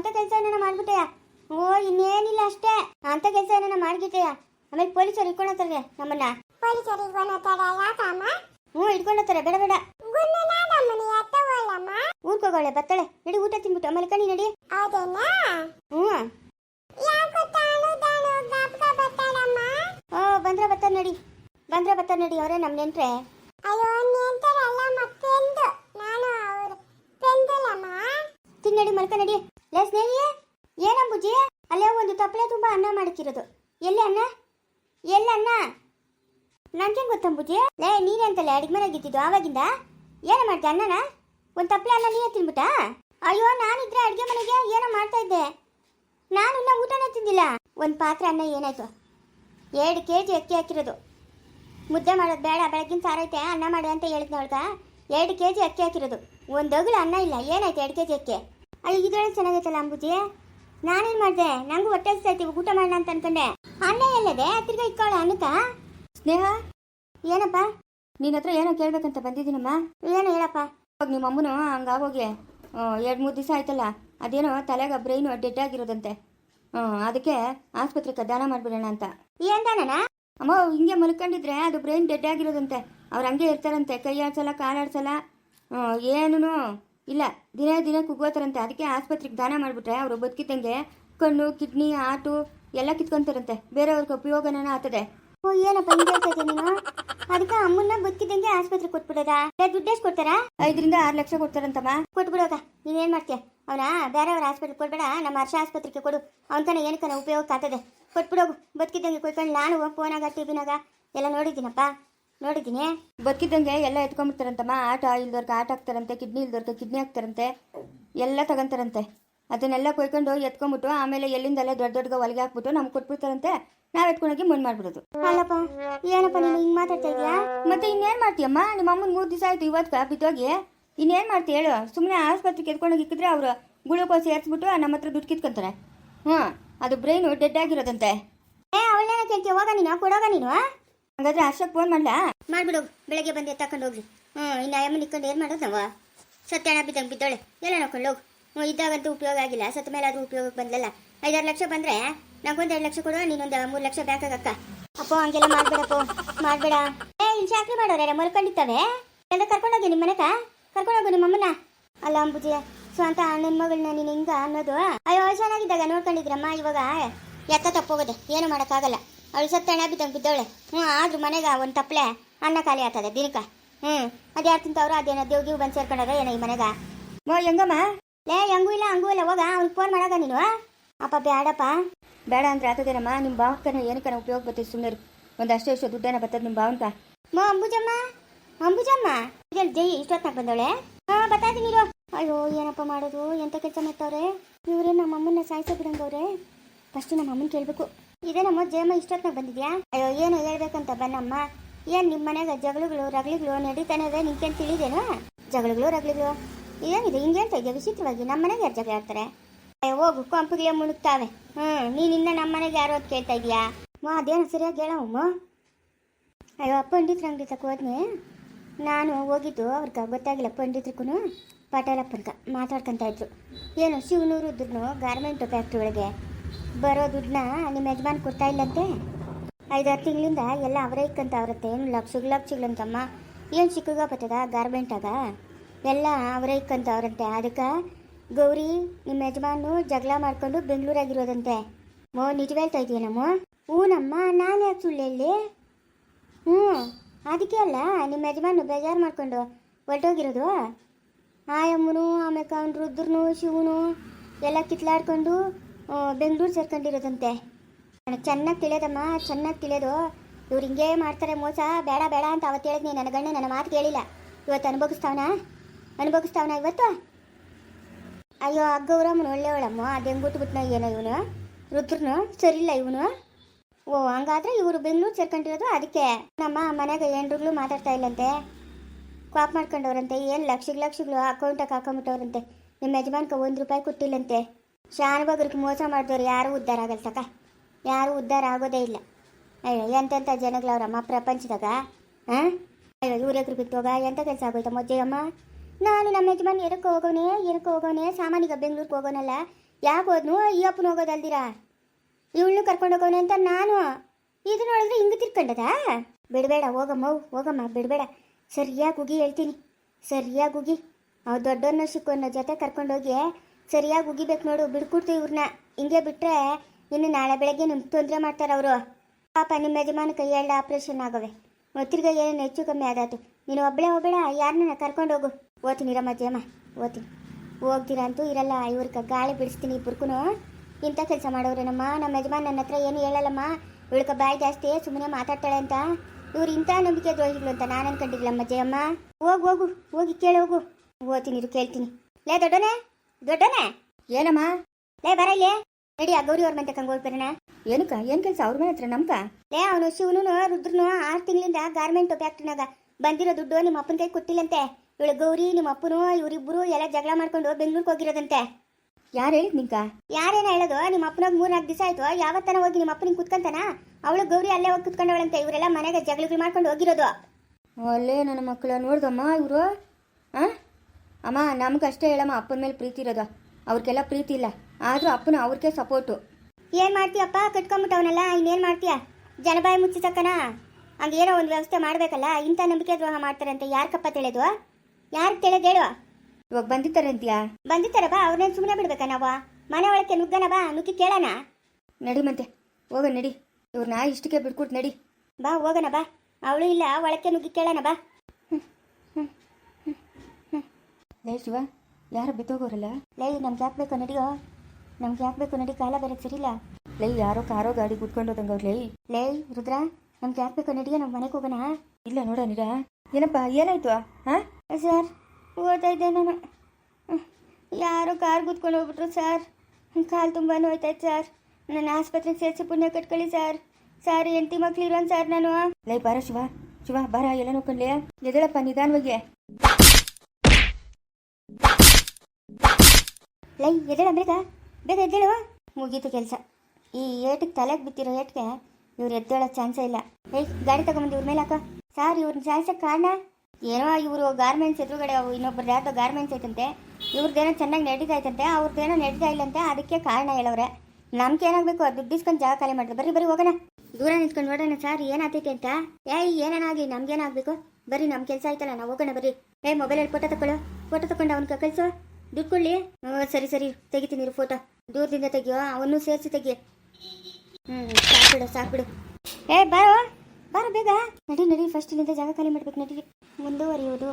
ಅಂತ ಕೆಲಸ ಏನಾನ ಮಾಡ್ಬಿಟ್ಟೆಯ? ಓ ಇನ್ನೇನಿಲ್ಲ ಅಷ್ಟೇ. ಅಂತ ಕೆಲಸ ಏನಾನ ಮಾಡ್ಬಿಟ್ಟೆಯ ಆಮೇಲೆ ಪೊಲೀಸರು ಇಟ್ಕೊಂಡೋಗ್ತಾರೆ ನಮ್ಮನ್ನ. ಪೊಲೀಸರು ಇಟ್ಕೊಂಡೋಗ್ತಾರೆ ಯಾಕಮ್ಮ ಹ್ಞೂ ಇಟ್ಕೊಂಡೋಗ್ತಾರೆ ಬೇಡ ಬೇಡ. ಊರ್ಕೋಗಳೆ ಬತ್ತಳೆ. ನಡಿ ಊಟ ತಿನ್ಬಿಟ್ಟು ಆಮೇಲೆ ಕಣಿ ನಡಿ. ಹೌದೇನಾ? ಹ್ಞೂ. ಓ ಬಂದ್ರೆ ಬತ್ತ ನಡಿ. ಬಂದ್ರೆ ಬತ್ತ ನಡಿ ಅವರೇ ನಮ್ಮ ನೆಂಟ್ರೆ. ಅಯ್ಯೋ ನಾನು ಅವ್ರ ತಿನ್ನಡಿ ಮಲ್ಕ ನಡಿ. ಲೇ ಸ್ನೇಹಿ ಏನಂಬುಜಿ ಅಲ್ಲೇ ಒಂದು ತಪ್ಪಲೆ ತುಂಬ ಅನ್ನ ಮಾಡಕ್ಕಿರೋದು. ಎಲ್ಲಿ ಅನ್ನ? ಎಲ್ಲಿ ಅನ್ನ? ನನ್ಗೆ ಗೊತ್ತಂಬುಜಿ ಲೇ, ನೀನೇ ಅಂತಲ್ಲೇ, ಅಡಿಗೆ ಮನೆಗೆ ಇದ್ದಿದ್ದು ಆವಾಗಿಂದ? ಏನ ಮಾಡ್ದೆ ಅನ್ನನ? ಒಂದು ತಪ್ಪಲೆ ಅನ್ನ ನೀನೇ ತಿನ್ಬಿಟ್ಟ? ಅಯ್ಯೋ, ನಾನಿದ್ರೆ ಅಡುಗೆ ಮನೆಗೆ ಏನೋ ಮಾಡ್ತಾ ಇದ್ದೆ. ನಾನು ಇನ್ನ ಊಟನೇ ತಿಂದಿಲ್ಲ. ಒಂದು ಪಾತ್ರೆ ಅನ್ನ ಏನಾಯ್ತು? ಎರಡು ಕೆ ಜಿ ಅಕ್ಕಿ ಹಾಕಿರೋದು. ಮುದ್ದೆ ಮಾಡೋದು ಬೇಡ, ಬೆಳಗಿನ ಸಾರೈತೆ ಅನ್ನ ಮಾಡು ಅಂತ ಹೇಳಿದ್ನವಳ್ಗ ಎರಡು ಕೆ ಜಿ ಅಕ್ಕಿ ಹಾಕಿರೋದು. ಒಂದು ಅನ್ನ ಇಲ್ಲ, ಏನಾಯ್ತು ಎರಡು ಕೆ ಜಿ ಅಕ್ಕಿ? ಅಯ್ಯೋ ಇದ್ರೊಳಗೆ ಚೆನ್ನಾಗೈತಲ್ಲ ಅಂಬುಜಿ? ನಾನೇನು ಮಾಡಿದೆ? ನಂಗೂ ಹೊಟ್ಟೆ ಹಸ್ದೈತಿ ಊಟ ಮಾಡೋಣ ಅಂತ ಅನ್ಕೊಂಡೆ. ಅಣ್ಣ ಎಲ್ಲದೆ? ತಿರ್ಗಾ ಇಟ್ಕೊಳ್ಳ ಅನಿತ ಸ್ನೇಹ, ಏನಪ್ಪ? ನಿನ್ನ ಹತ್ರ ಏನೋ ಕೇಳ್ಬೇಕಂತ ಬಂದಿದ್ದೀನಮ್ಮ. ಏನು ಹೇಳಪ್ಪ? ಹೋಗಿ ನಿಮ್ಮ ಅಮ್ಮನು ಹಂಗಾಗೋಗಿ ಎರಡು ಮೂರು ದಿವಸ ಆಯ್ತಲ್ಲ, ಅದೇನೋ ತಲೆಗೆ ಬ್ರೈನು ಡೆಡ್ ಆಗಿರೋದಂತೆ. ಹ್ಞೂ ಅದಕ್ಕೆ ಆಸ್ಪತ್ರೆಗೆ ದಾನ ಮಾಡಿಬಿಡೋಣ ಅಂತ. ಏನ್ ದಾನನ? ಅಮ್ಮ, ಹಿಂಗೆ ಮಲ್ಕೊಂಡಿದ್ರೆ ಅದು ಬ್ರೈನ್ ಡೆಡ್ ಆಗಿರೋದಂತೆ. ಅವ್ರು ಹಂಗೆ ಇರ್ತಾರಂತೆ, ಕೈ ಆಡ್ಸಲ್ಲ ಕಾಲಾಡ್ಸಲ್ಲ ಏನೂ ಇಲ್ಲ, ದಿನ ದಿನ ಕುಗ್ಗೋತಾರಂತೆ. ಅದಕ್ಕೆ ಆಸ್ಪತ್ರೆಗೆ ದಾನ ಮಾಡಿಬಿಟ್ರೆ ಅವರು ಬದುಕಿದ್ದಂಗೆ ಕಣ್ಣು, ಕಿಡ್ನಿ ಆಟು ಎಲ್ಲ ಕಿತ್ಕೊಂತಾರಂತೆ. ಬೇರೆಯವ್ರಿಗೆ ಉಪಯೋಗನ ಆಗ್ತದೆ. ಓ, ಏನಪ್ಪ ನೀನು? ಅದಕ್ಕೆ ಅಮ್ಮನ್ನ ಬದುಕಿದ್ದಂಗೆ ಆಸ್ಪತ್ರೆಗೆ ಕೊಟ್ಬಿಡೋದಾ? ದುಡ್ಡು ಎಷ್ಟು ಕೊಡ್ತಾರಾ? ಐದರಿಂದ ಆರು ಲಕ್ಷ ಕೊಡ್ತಾರಂತಮ್ಮ. ಕೊಟ್ಬಿಡೋಕ ನೀನೇನ್ ಮಾಡ್ತೀಯ? ಅವನ? ಬೇರೆಯವ್ರ ಆಸ್ಪತ್ರೆ ಕೊಡ್ಬೇಡ, ನಮ್ಮ ಹರ್ಷ ಆಸ್ಪತ್ರೆಗೆ ಕೊಡು. ಅವನ ಕನ ಏನಕ್ಕನ ಉಪಯೋಗ ಆಗ್ತದೆ. ಕೊಟ್ಬಿಡೋಗು. ಬದುಕಿದ್ದಂಗೆ ಕುಯ್ಕೊಂಡು ನಾನು ಫೋನಾಗ, ಟಿವಿನಾಗ ಎಲ್ಲ ನೋಡಿದ್ದೀನಪ್ಪ. ನೋಡಿದ್ದೀನಿ. ಬದುಕಿದ್ದಂಗೆ ಎಲ್ಲ ಎತ್ಕೊಂಡ್ಬಿಡ್ತಾರಂತಮ್ಮ. ಆಟ ಇಲ್ದವ್ರಿಗೆ ಆಟ ಹಾಕ್ತಾರಂತೆ ಕಿಡ್ನಿ ಇಲ್ದವ್ರಿಗೆ ಕಿಡ್ನಿ ಹಾಕ್ತಾರಂತೆ ಎಲ್ಲ ತಗೊಂತಾರಂತೆ. ಅದನ್ನೆಲ್ಲ ಕೊಯ್ಕೊಂಡು ಎತ್ಕೊಂಡ್ಬಿಟ್ಟು ಆಮೇಲೆ ಎಲ್ಲಿಂದಲ್ಲ ದೊಡ್ಡ ದೊಡ್ಡ ಹೊಲಿಗೆ ಹಾಕ್ಬಿಟ್ಟು ನಮ್ಗೆ ಕೊಟ್ಬಿಡ್ತಾರಂತೆ. ನಾವ್ ಎತ್ಕೊಂಡೋಗಿ ಮುಂದ್ ಮಾಡ್ಬಿಡೋದು. ಅಲ್ಲಪ್ಪ ಏನಪ್ಪ ನೀನು ಹಿಂಗ್ ಮಾತಾಡ್ತಾ ಇದೀಯಾ ಮತ್ತೆ ಇನ್ನೇನ್ ಮಾಡ್ತೀಯಮ್ಮ? ನಿಮ್ಮ ಅಮ್ಮನ್ ಮೂರ್ ದಿವಸ ಆಯ್ತು ಇವತ್ತು ಬಿದ್ದೋಗಿ. ಇನ್ನೇನ್ ಮಾಡ್ತೀಯ ಹೇಳು. ಸುಮ್ಮನೆ ಆಸ್ಪತ್ರೆಗೆ ಎತ್ಕೊಂಡೋಗಿ ಇಕ್ಕಿದ್ರೆ ಅವರು ಗುಳುಕೋಸ್ ಸೇರ್ಸ್ಬಿಟ್ಟು ನಮ್ಮ ಹತ್ರ ದುಡ್ಡು ಕಿತ್ಕೊಂತಾರೆ. ಹ್ಮ್ ಅದು ಬ್ರೈನು ಡೆಡ್ ಆಗಿರೋದಂತೆ. ಏ ಅವಳೇನ ಕೇಳ್ತೀಯ? ಹೋಗ ನೀನು ಕೊಡೋಗ ನೀನು? ಹಂಗಾದ್ರೆ ಅಶೋಕ್ ಫೋನ್ ಮಾಡ್ಲಾ? ಮಾಡ್ಬಿಡು ಬೆಳಗ್ಗೆ ಬಂದು ಎತ್ತಕೊಂಡು ಹೋಗ್ಲಿ. ಹ್ಞೂ ಇನ್ನು ಅಯ್ಯಮ್ಮ ನಿಕ್ಕೊಂಡು ಏನು ಮಾಡೋದು ನಾವು? ಸತ್ಯಾಣ ಬಿದ್ದಂಗೆ ಬಿದ್ದೋಳೆ. ಎಲ್ಲ ನೋಡ್ಕೊಂಡು ಹೋಗು. ಹ್ಞೂ ಇದ್ದಾಗಂತೂ ಉಪಯೋಗ ಆಗಿಲ್ಲ. ಸತ್ತ ಮೇಲೆ ಅದು ಉಪಯೋಗಕ್ಕೆ ಬಂದಲ್ಲ ಐದಾರು ಲಕ್ಷ ಬಂದರೆ ನಂಗೊಂದು ಎರಡು ಲಕ್ಷ ಕೊಡು ನೀನೊಂದು ಮೂರು ಲಕ್ಷ ಬ್ಯಾಂಕಾಗ ಅಕ್ಕ ಅಪ್ಪ ಹಂಗೆಲ್ಲ ಮಾಡ್ಬೇಡಪ್ಪ. ಮಾಡ್ಬೇಡ. ಏ ಇಲ್ಲಿ ಚಾಕ್ರಿ ಮಾಡೋರೆ ಮಲ್ಕೊಂಡಿರ್ತವೆ ಎಲ್ಲ ಕರ್ಕೊಂಡೋಗಿ ನಿಮ್ಮ ಮನೆಗ ಕರ್ಕೊಂಡೋಗು ನಿಮ್ಮ ಅಮ್ಮನ ಅಲ್ಲ ಅಂಬುಜಿ ಸ್ವಂತ ಅಣ್ಣನ ಮಗಳನ್ನ ನೀನು ಹಿಂಗ ಅನ್ನೋದು? ಅಯ್ಯೋ ಚೆನ್ನಾಗಿದ್ದಾಗ ನೋಡ್ಕೊಂಡಿದ್ರಮ್ಮ ಇವಾಗ. ಎತ್ತ ತಪ್ಪೋಗದೆ ಏನು ಮಾಡೋಕ್ಕಾಗಲ್ಲ. ಅವಳು ಸತ್ತಣ್ಣ ಬಿದ್ದಂಗೆ ಬಿದ್ದವಳೆ ಹ್ಞೂ ಆದ್ರೂ ಮನೆಗೆ ಒಂದು ತಪ್ಪಲೆ ಅನ್ನ ಖಾಲಿ ಆಗ್ತದೆ, ದಿನಕ್ಕೆ. ಹ್ಞೂ ಅದು ಯಾರು ತಿಂತವ್ರು? ಅದೇನೋ ದೇವ್ಗಿವು ಬಂದು ಸೇರ್ಕೊಂಡಾಗ ಏನೋ ಈ ಮನೆಗ. ಮೋ, ಹೆಂಗಮ್ಮ? ಲೇ, ಹೆಂಗೂ ಇಲ್ಲ, ಹಂಗೂ ಇಲ್ಲ, ಹೋಗ, ಅವ್ನಿಗೆ ಫೋನ್ ಮಾಡಾಗ ನೀನು. ಅಪ್ಪ ಬೇಡಪ್ಪ ಬೇಡ ಅಂದ್ರೆ ಆತದೇನಮ್ಮ? ನಿಮ್ಮ ಭಾವಕ್ಕನ ಏನಕ್ಕನ ಉಪಯೋಗ ಬರ್ತದೆ ಸುಮ್ಮನೆ ಒಂದು ಅಷ್ಟೇ ಇಷ್ಟು ದುಡ್ಡೇನ ಬರ್ತದೆ ನಿಮ್ಮ ಭಾವನ್ಕ ಮೋ, ಅಂಬುಜಮ್ಮ? ಅಂಬುಜಮ್ಮ? ಇದೇನು ಜೈ ಇಷ್ಟೊತ್ತಾಗ ಬಂದವಳೆ? ಹಾಂ ಬತ್ತಾತೀನಿ ಇರು ಅಯ್ಯೋ, ಏನಪ್ಪ ಮಾಡೋದು? ಎಂತ ಕೆಲಸ ಮಾಡ್ತಾವ್ರೆ? ಇವ್ರೆ ನಮ್ಮ ಅಮ್ಮನ್ನ ಸಾಯಿಸೋ ಬಿಡಂಗವ್ರೆ. ಫಸ್ಟ್ ನಮ್ಮ ಅಮ್ಮನ ಕೇಳಬೇಕು. ಇದೇ ನಮ್ಮ ಜಯಮ್ಮ ಇಷ್ಟೊತ್ತಿನಾಗ ಬಂದಿದ್ಯಾ? ಅಯ್ಯೋ, ಏನು ಹೇಳ್ಬೇಕಂತ ಬನ್ನಮ್ಮ. ಏನು ನಿಮ್ಮ ಮನೆಯಾಗ ಜಗಳಗಳು, ರಗಳಿಗಳು ನಡೀತಾನೆ ಇದೆ, ನಿಂಗೇನು ತಿಳಿದೇನು? ಜಗಳಗಳು, ರಗಳಿಗಳು. ಏನಿದೆ ಹಿಂಗೆ ಅಂತ ಇದೆಯಾ ವಿಚಿತ್ರವಾಗಿ? ನಮ್ಮ ಮನೆಗೆ ಯಾರು ಜಗಳ ಆಡ್ತಾರೆ? ಅಯ್ಯೋ, ಹೋಗು ಕೊಂಪಿಗೆ ಮುಳುಗ್ತಾವೆ ಹ್ಞೂ ನೀನಿಂದ ನಮ್ಮ ಮನೆಗೆ ಯಾರು ಅಂತ ಕೇಳ್ತಾ ಇದೀಯಾ? ಮಾ, ಅದೇನು ಸರಿಯಾಗಿ ಹೇಳಮ್ಮ. ಅಯ್ಯೋ ಪಂಡಿತ್ರ ಅಂಗಡಿ ತಕ್ಕ ಹೋದ್ನಿ. ನಾನು ಹೋಗಿದ್ದು, ಅವ್ರಿಗೆ ಗೊತ್ತಾಗಿಲ್ಲ ಪಂಡಿತ್ರಿಗೂ ಪಟೇಲಪ್ಪನ್ಕ ಮಾತಾಡ್ಕೊಂತ ಇದ್ರು. ಏನು, ಶಿವನೂರು ಇದ್ರು ಗಾರ್ಮೆಂಟ್ ಫ್ಯಾಕ್ಟ್ರಿ ಒಳಗೆ. ಬರೋ ದುಡ್ಡನ್ನ ನಿಮ್ಮ ಯಜಮಾನ್ ಕೊಡ್ತಾ ಇಲ್ಲಂತೆ? ಐದಾರು ತಿಂಗಳಿಂದ ಎಲ್ಲ ಅವರೇ ಅವ್ರತ್ತೆ. ಏನು ಲಕ್ಷಗಳು ಲಕ್ಷಗಳಂತಮ್ಮ ಏನು ಚಿಕ್ಕಗ ಬರ್ತದ ಗಾರ್ಮೆಂಟಾಗ? ಎಲ್ಲ ಅವರೇ ಅವ್ರಂತೆ. ಅದಕ್ಕೆ ಗೌರಿ ನಿಮ್ಮ ಯಜಮಾನು ಜಗಳ ಮಾಡ್ಕೊಂಡು ಬೆಂಗಳೂರಾಗಿರೋದಂತೆ. ಓ ನಿಜ ಹೇಳ್ತಾ ಇದೀಯನಮ್ಮ ಹ್ಞೂನಮ್ಮ ನಾನು ಯಾಕೆ ಸುಳ್ಳು ಹೇಳಿ ಹ್ಞೂ, ಅದಕ್ಕೆ ಅಲ್ಲ ನಿಮ್ಮ ಯಜಮಾನು ಬೇಜಾರು ಮಾಡ್ಕೊಂಡು ಹೊರಟೋಗಿರೋದು? ಆಯಮ್ಮನು ಆಮೇಲೆ ಅವನು ರುದ್ರನು, ಶಿವನು ಎಲ್ಲ ಕಿತ್ಲಾಡ್ಕೊಂಡು ಬೆಂಗಳೂರು ಸೇರ್ಕೊಂಡಿರೋದಂತೆ. ನನಗೆ ಚೆನ್ನಾಗಿ ತಿಳಿಯೋದಮ್ಮ, ಚೆನ್ನಾಗಿ ತಿಳಿಯೋದು ಇವ್ರು ಹಿಂಗೆ ಮಾಡ್ತಾರೆ ಮೋಸ, ಬೇಡ ಬೇಡ ಅಂತ ಅವತ್ತು ಹೇಳಿದ್ನಿ ನನ್ನ ಗಂಡ ನನ್ನ ಮಾತು ಕೇಳಿಲ್ಲ. ಇವತ್ತು ಅನುಭವಿಸ್ತಾವನ? ಅನುಭವಿಸ್ತಾವನ ಇವತ್ತು? ಅಯ್ಯೋ ಅಗ್ಗವ್ರಮ್ಮನ ಒಳ್ಳೆಯವಳಮ್ಮ ಅದು ಹೆಂಗೆ ಬಿಟ್ಬಿಟ್ನ ಏನೋ ಇವನು? ರುದ್ರನು? ಸರಿಯಿಲ್ಲ ಇವನು? ಓ, ಹಂಗಾದ್ರೆ ಇವರು ಬೆಂಗಳೂರು ಸೇರ್ಕೊಂಡಿರೋದು ಅದಕ್ಕೆ. ನಮ್ಮ ಮನೆಗೆ ಏನ್ರುಗಳು ಮಾತಾಡ್ತಾ ಇಲ್ಲಂತೆ. ಕ್ವಾಪ್ ಮಾಡ್ಕೊಂಡವ್ರಂತೆ, ಏನು ಲಕ್ಷಗಳು ಲಕ್ಷಗಳು ಅಕೌಂಟಾಗಿ ಹಾಕೊಂಬಿಟ್ಟವ್ರಂತೆ ನಿಮ್ಮ ಯಜಮಾನ್ಕ ಒಂದು ರೂಪಾಯಿ ಕೊಟ್ಟಿಲ್ಲಂತೆ. ಶಾನಭಾಗರಿಗೆ ಮೋಸ ಮಾಡಿದವ್ರು ಯಾರೂ ಉದ್ಧಾರ ಆಗಲ್ಲ ತಕ ಯಾರೂ ಉದ್ಧಾರ ಆಗೋದೇ ಇಲ್ಲ. ಅಯ್ಯೋ ಎಂತೆಂಥ ಜನಗಳವ್ರಮ್ಮ ಪ್ರಪಂಚದಾಗ ಹಾಂ ಅಯ್ಯೋ ಇವ್ರೆಗ್ರು ಬಿತ್ತೋಗ ಎಂಥ ಕೆಲಸ ಆಗೋಯ್ತ ಮೊಜ್ಜೆಯಮ್ಮ? ನಾನು ನಮ್ಮ ಯಜಮಾನ್ ಎದಕ್ಕೆ ಹೋಗೋನೆ ಎದಕ್ಕೆ ಹೋಗೋನೆ? ಸಾಮಾನಿಗೆ ಬೆಂಗಳೂರಿಗೆ ಹೋಗೋನಲ್ಲ. ಯಾಕೆ ಹೋದ್ನು ಈ ಅಪ್ಪನ ಹೋಗೋದಲ್ದಿರಾ? ಇವಳನ್ನು ಕರ್ಕೊಂಡು ಹೋಗೋನೆ ಅಂತ ನಾನು. ಇದು ನೋಡಿದ್ರೆ ಹಿಂಗೆ ತಿರ್ಕೊಂಡದ? ಬಿಡಬೇಡ, ಹೋಗಮ್ಮ ಹೋಗಮ್ಮ, ಬಿಡಬೇಡ. ಸರಿಯಾಗಿ ಉಗಿ ಹೇಳ್ತೀನಿ. ಸರಿಯಾಗಿ ಉಗಿ. ಅವ್ರು ದೊಡ್ಡವನ್ನ ಚಿಕ್ಕವನ್ನ ಜೊತೆ ಕರ್ಕೊಂಡೋಗಿ ಸರಿಯಾಗಿ ಉಗಿಬೇಕು ನೋಡು ಬಿಡ್ಕೊಡ್ತು ಇವ್ರನ್ನ ಹಿಂಗೆ ಬಿಟ್ಟರೆ ಇನ್ನು ನಾಳೆ ಬೆಳಗ್ಗೆ ನಿಮ್ಮ ತೊಂದರೆ ಮಾಡ್ತಾರೆ ಅವರು. ಪಾಪ ನಿಮ್ಮ ಯಜಮಾನ ಕೈಯಲ್ಲಿ ಆಪ್ರೇಷನ್ ಆಗವೆ. ತಿರ್ಗಾ ಏನೇನು ಹೆಚ್ಚು ಕಮ್ಮಿ ಆದಾತು ನೀನು ಒಬ್ಬಳೇ ಒಬ್ಬಳ ಯಾರನ್ನ ಕರ್ಕೊಂಡು ಹೋಗು. ಓದ್ತೀನಿ ರಮ್ಮ ಜಯಮ್ಮ ಓದ್ತೀನಿ. ಹೋಗ್ತೀರಾ ಅಂತೂ ಇರಲ್ಲ ಇವ್ರಿಗೆ ಗಾಳಿ ಬಿಡಿಸ್ತೀನಿ ಇಬ್ಬರ್ಗೂ ಇಂಥ ಕೆಲಸ ಮಾಡೋರೇನಮ್ಮ? ನಮ್ಮ ಯಜಮಾನ್ ನನ್ನ ಹತ್ರ ಏನು ಹೇಳಲ್ಲಮ್ಮ? ಇವಳಕ್ಕೆ ಬಾಯಿ ಜಾಸ್ತಿ ಸುಮ್ಮನೆ ಮಾತಾಡ್ತಾಳೆ ಅಂತ. ಇವ್ರು ಇಂಥ ನಂಬಿಕೆ ದ್ರೋಹಿಗಳು ಅಂತ ನಾನು ಅನ್ಕೊಂಡಿಲ್ಲಮ್ಮ ಜಯಮ್ಮ ಹೋಗು ಹೋಗು, ಹೋಗಿ ಕೇಳಿ ಹೋಗು. ಓದ್ತೀನಿ ಇರು, ಕೇಳ್ತೀನಿ. ಲೇ ದೊಡ್ಡನೆ! ದೊಡ್ಡನೆ? ಏನಮ್ಮ? ಲೇ ಬರ ಇಲ್ಲಿ. ನಡಿ ಆ ಗೌರಿ ಅವ್ರ ಮನೆ ಕಂಗೆ ಏನಕ್ಕ ಏನು ಕೆಲಸ? ಅವ್ರ ಮನೆ ಹತ್ರ ನಮ್ಕ? ಲೇ ಅವನು ಶಿವನು ರುದ್ರನು ಆರು ತಿಂಗಳಿಂದ ಗಾರ್ಮೆಂಟ್ ಫ್ಯಾಕ್ಟ್ರಿನಾಗ ಬಂದಿರೋ ದುಡ್ಡು ನಿಮ್ಮ ಅಪ್ಪನ ಕೈ ಕೊಟ್ಟಿಲ್ಲಂತೆ. ಇವಳು ಗೌರಿ ನಿಮ್ಮ ಅಪ್ಪನು ಇವರಿಬ್ಬರು ಎಲ್ಲ ಜಗಳ ಮಾಡ್ಕೊಂಡು ಬೆಂಗ್ಳೂರಿಗೆ ಹೋಗಿರೋದಂತೆ. ಯಾರು ಹೇಳಿದ್ ನಿಂಕ? ಯಾರೇನ ಹೇಳೋದು? ನಿಮ್ಮ ಅಪ್ಪನಾಗ ಮೂರ್ನಾಲ್ಕು ದಿವಸ ಆಯ್ತು. ಯಾವತ್ತನ ಹೋಗಿ ನಿಮ್ಮ ಅಪ್ಪನಿಗೆ ಕುತ್ಕಂತಾನ? ಅವಳು ಗೌರಿ ಅಲ್ಲೇ ಹೋಗಿ ಕುತ್ಕೊಂಡವಳಂತೆ. ಇವರೆಲ್ಲ ಮನೆಗೆ ಜಗಳಗಳು ಮಾಡ್ಕೊಂಡು ಹೋಗಿರೋದು. ಅಲ್ಲೇ ನನ್ನ ಮಕ್ಕಳ ನೋಡ್ದಮ್ಮ ಇವರು. ಆ? ಅಮ್ಮ ನಮ್ಗಷ್ಟೇ ಹೇಳಮ್ಮ ಅಪ್ಪನ ಮೇಲೆ ಪ್ರೀತಿ ಇರೋದು. ಅವ್ರಿಗೆಲ್ಲ ಪ್ರೀತಿ ಇಲ್ಲ. ಆದರೂ ಅಪ್ಪನ ಅವ್ರಿಗೆ ಸಪೋರ್ಟು ಏನು ಮಾಡ್ತೀಯಪ್ಪ? ಕಟ್ಕೊಂಬಿಟ್ಟವನಲ್ಲ ಇನ್ನೇನು ಮಾಡ್ತೀಯ? ಜನಬಾಯಿ ಮುಚ್ಚಿಸಕ್ಕನ? ಹಂಗೆ ಹಂಗೇನೋ ಒಂದು ವ್ಯವಸ್ಥೆ ಮಾಡಬೇಕಲ್ಲ ಇಂಥ ನಂಬಿಕೆ ದ್ರೋಹ ಮಾಡ್ತಾರೆ ಅಂತ ಯಾರು ಕಪ್ಪ ತಿಳಿದು? ಯಾರು ತಿಳಿದು ಹೇಳುವ ಇವಾಗ ಅಂತೀಯಾ ಅವ್ರನ್ನ ಬಾ ಅವ್ರನ್ನೇನು ಸುಮ್ಮನೆ ಬಿಡ್ಬೇಕಾ ನಾವು? ಮನೆ ಒಳಕ್ಕೆ ನುಗ್ಗನ ಬಾ ನುಗ್ಗಿ ಕೇಳೋಣ. ನಡಿ ಮತ್ತೆ ಹೋಗ ನಡಿ. ಇವ್ರನ್ನ ಇಷ್ಟಕ್ಕೆ ಬಿಡ್ಕೊಟ್ ನಡಿ. ಬಾ ಹೋಗೋಣ ಬಾ. ಅವಳು ಇಲ್ಲ ಒಳಕ್ಕೆ ನುಗ್ಗಿ ಕೇಳೋಣ ಬಾ. ಲೇ ಶಿವ, ಯಾರು ಬಿದ್ದೋಗೋರಲ್ಲ? ಲೈ ನಮ್ಗೆ ಯಾಕೆ ಬೇಕು ನಡಿಯೋ? ನಮ್ಗೆ ಯಾಕೆ ಬೇಕು ನಡಿ, ಕಾಲ ಬೇರೆ ಸರಿಲ್ಲ ಲೈ, ಯಾರೋ ಕಾರೋ ಗಾಡಿ ಕುತ್ಕೊಂಡು ಹೋದಂಗ ಲೈ. ಲೈ, ರುದ್ರ ನಮ್ಗೆ ಯಾಕೆ ಬೇಕು ನಡಿಯೋ ನಮ್ಮ ಮನೆಗೆ ಹೋಗೋಣ? ಇಲ್ಲ, ನೋಡ ನಿಡ ಏನಪ್ಪ, ಏನಾಯ್ತು? ಹಾ? ಸರ್, ಓದ್ತಾ ಇದ್ದೆ ನಾನು. ಯಾರೋ ಕಾರ್ ಕುತ್ಕೊಂಡು ಹೋಗ್ಬಿಟ್ರು, ಸರ್. ಕಾಲು ತುಂಬ ನೋಯ್ತಾಯ್ತು ಸರ್. ನನ್ನ ಆಸ್ಪತ್ರೆಗೆ ಸೇರಿಸಿ ಪುಣ್ಯ ಕಟ್ಕೊಳ್ಳಿ, ಸರ್. ಸರ್ ಎಂಟಿ ಮಕ್ಳು ಇರೋನ್, ಸರ್, ನಾನು. ಲೈ, ಬಾರ ಶಿವ. ಶಿವ, ಬಾರ, ಎಲ್ಲ ನೋಡ್ಕೊಂಡ್ಲಿ? ಎದಳಪ್ಪ ನಿಧಾನವಾಗಿ. ಲೈ, ಎದ್ದೇಳ ಅಮೃತ ಬೇಗ ಎದ್ದೇಳುವ ಮುಗೀತು ಕೆಲಸ. ಈ ಏಟಿಗೆ ತಲೆಗೆ ಬಿತ್ತಿರೋ ಏಟ್ಗೆ ಇವ್ರು ಎದ್ದೇಳೋ ಚಾನ್ಸೇ ಇಲ್ಲ. ಏಯ್, ಗಾಡಿ ತಗೊಂಬಂದು ಇವ್ರ ಮೇಲೆ ಹಾಕ. ಸಾರ್ ಇವ್ರನ್ನ ಸಾಯಿಸೋಕೆ ಕಾರಣ? ಏನೋ ಇವರು ಗಾರ್ಮೆಂಟ್ಸ್ ಎದುರುಗಡೆ ಇನ್ನೊಬ್ರದ್ದು ಯಾವ್ದೋ ಗಾರ್ಮೆಂಟ್ಸ್ ಐತಂತೆ. ಇವ್ರದ್ದೇನೋ ಚೆನ್ನಾಗಿ ನಡೀತಾಯ್ತಂತೆ ಅವ್ರದ್ದೇನೋ ನಡೀತಾ ಇಲ್ಲಂತೆ ಅದಕ್ಕೆ ಕಾರಣ ಹೇಳವ್ರೆ. ನಮ್ಗೆ ಏನಾಗಬೇಕು? ದುಡ್ಡು ಇಸ್ಕೊಂಡು ಜಾಗ ಖಾಲಿ ಮಾಡಿದ್ರೆ ಬರ್ರಿ ಬರ್ರಿ, ಹೋಗೋಣ. ದೂರ ನಿಂತ್ಕೊಂಡು ನೋಡೋಣ ಸರ್ ಏನಾಗ್ತೈತೆ ಅಂತ. ಏಯ್ ಏನಾಗಲಿ ನಮ್ಗೇನಾಗಬೇಕು ಬರ್ರಿ ನಮ್ಮ ಕೆಲಸ ಆಯ್ತಲ್ಲ, ನಾವು ಹೋಗೋಣ, ಬರ್ರಿ. ಏಯ್ ಮೊಬೈಲಲ್ಲಿ ಫೋಟೋ ತಗೊಳ್ಳೋ ಫೋಟೋ ತಗೊಂಡು ಅವ್ನಿಗೆ ಕಳಿಸು. ದುಡ್ಡು ಕೊಡ್ಲಿ ಹ್ಞೂ ಸರಿ ಸರಿ. ತೆಗಿತೀನಿ ಇರು ಫೋಟೋ ದೂರದಿಂದ ತೆಗಿಯೋ ಅವನು ಸೇರಿಸಿ ತೆಗಿ ಹ್ಞೂ ಸಾಕ್ಬಿಡು ಸಾಕ್ಬಿಡು. ಏ, ಬಾರೋ ಬಾರೋ ಬೇಗ. ನಡಿ ನಡಿ. ಫಸ್ಟ್ ಇಲ್ಲಿಂದ ಜಾಗ ಖಾಲಿ ಮಾಡ್ಬೇಕು, ನಡಿ. ಮುಂದುವರಿಯುವುದು